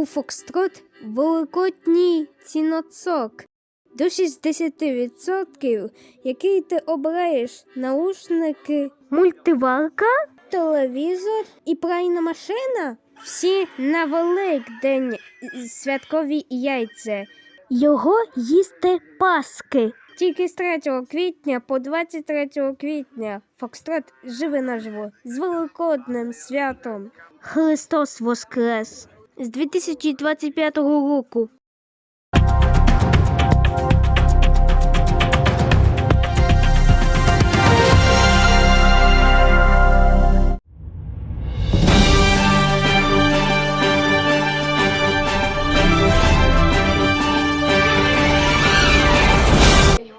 у Фокстрот великодній ціноцок до 60%, який ти обираєш наушники, мультиварка, телевізор і пральна машина. Всі на Великдень святкові яйця. Його їсти паски. Тільки з 3 квітня по 23 квітня Фокстрот живе наживо з великодним святом. Христос Воскрес з 2025 року.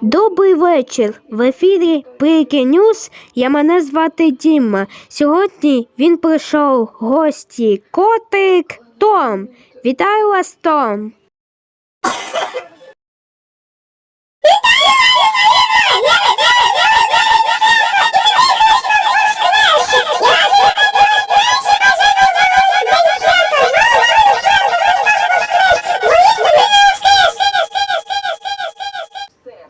Добрий вечір. В ефірі Прики Ньюс. Я мене звати Діма. Сьогодні він прийшов гості котик Том. Вітаю вас, Том.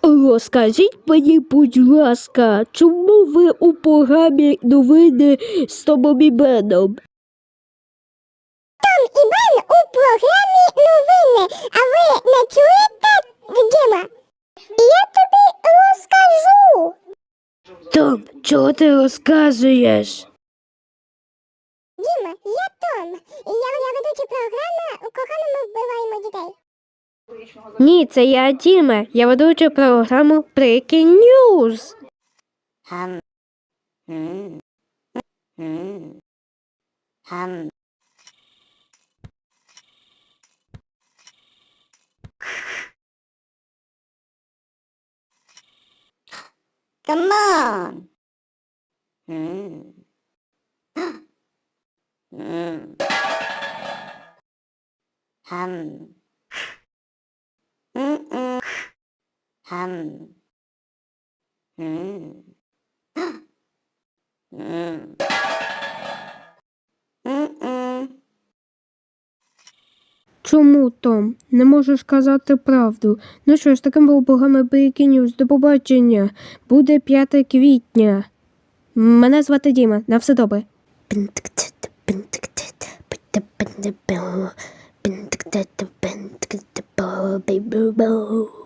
Розкажіть мені, будь ласка, чому ви у програмі новини з Томом і Беном? і Програмі новини, а ви не чуєте, Діма? Я тобі розкажу. Том, чого ти розказуєш? Діма, я Том. Я, я ведуча програма у коханому ми вбиваємо дітей. Ні, це я Діма. Я ведуча програму Прики Ньюс. Хам. Хм. Хм. Хам. Come on. Hmm. Hmm. Hum. Mm-mm. Hum. Hmm. Hmm. Чому, Том? Не можеш казати правду. Ну що ж, таким був богами News. До побачення. Буде 5 квітня. Мене звати Діма. На все добре. Бу